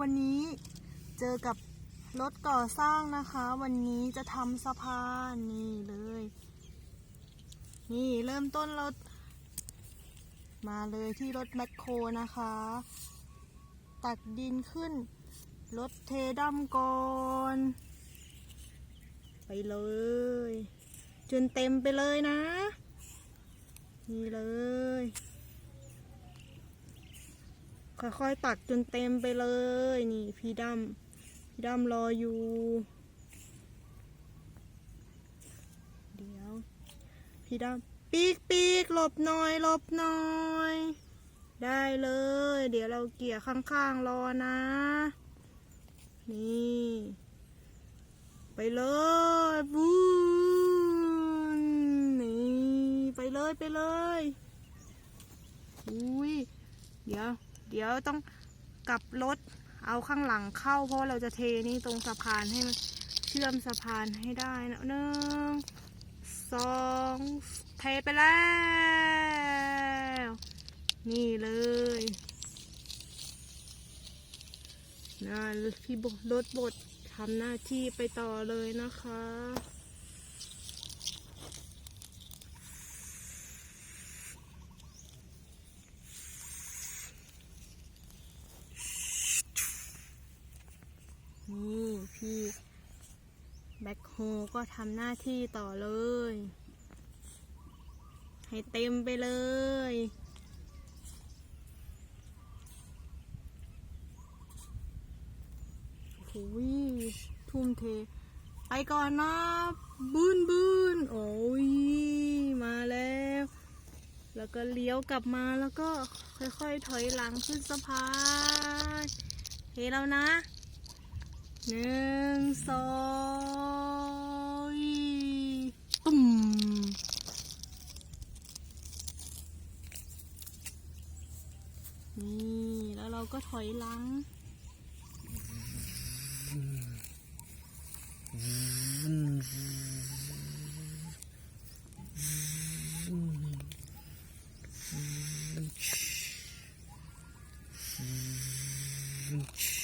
วันนี้เจอกับรถก่อสร้างนะคะ วันนี้จะทำสะพานนี่เลย นี่เริ่มต้นรถ มาเลยที่รถแมคโครนะคะ ตักดินขึ้น รถเทดำก่อนไปเลย จนเต็มไปเลยนะ นี่เลย ค่อยๆ ตักจนเต็มไปเลย นี่พี่ดำพี่ดำรออยู่ เดี๋ยว พี่ดำปีกปีกหลบหน่อยหลบหน่อย ได้เลย เดี๋ยวเราเกี่ยข้างๆรอนะ นี่ ไปเลยบูนนี่ ไปเลยไปเลย อุ้ย เดี๋ยว เดี๋ยวต้องกลับรถเอาข้างหลังเข้า เพราะเราจะเทนี่ตรงสะพานให้มันเชื่อมสะพานให้ได้นะหนึ่งสองเทไปแล้ว นี่เลยนะพี่บรถบดทำหน้าที่ไปต่อเลยนะคะ นี่พี่แบ็คโฮก็ทำหน้าที่ต่อเลย ให้เต็มไปเลย โอ้โหทุ่มเท ไปก่อนนะบืนบืนโอ้ย มาแล้ว แล้วก็เลี้ยวกลับมาแล้วก็ค่อยๆ ถอยหลังขึ้นสะพานเฮ้แล้วนะ หนึ่งสองตุ่มนี่แล้วเราก็ถอยหลังเ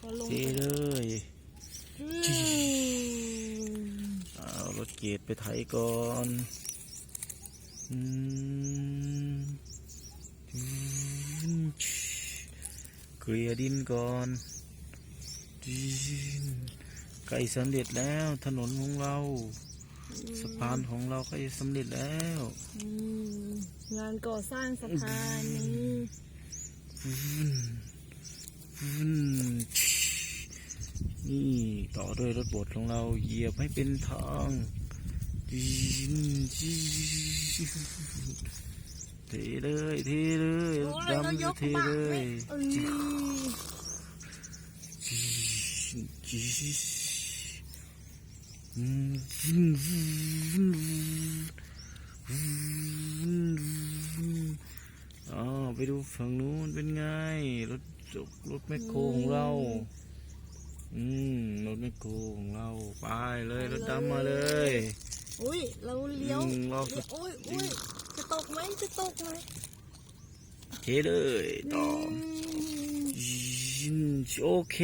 เลี้ยวได้ไหมเนี่ยขอลงเทไปเลยอืมเอารถเกียรไปไถก่อนอืมอืมเกลี่ยดินก่อนอืมใกล้สำเร็จแล้วถนนของเราสะพานของเราใกล้สำเร็จแล้วอืมงานก่อสร้างสะพานนี้อืมอืม นี่ต่อด้วยรถบดของเราเหยียบให้เป็นทางเทเลยเทเลยดำเรายจะกเทเลยอื้ออ๋อไปดูฝั่งนู้นเป็นไงรถจกรถแมคโครของเรา อืมรถแมคโครของเราไปเลยรถดำมาเลยอุ้ยเราเลี้ยวอืมเราเลี้ยวโอ้ยอุ้ยจะตกไหมจะตกไหมเทเลยต่อมอืมโอเค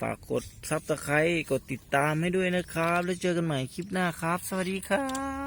ฝากกดซับสไครต์กดติดตามให้ด้วยนะครับ แล้วเจอกันใหม่คลิปหน้าครับ สวัสดีครับ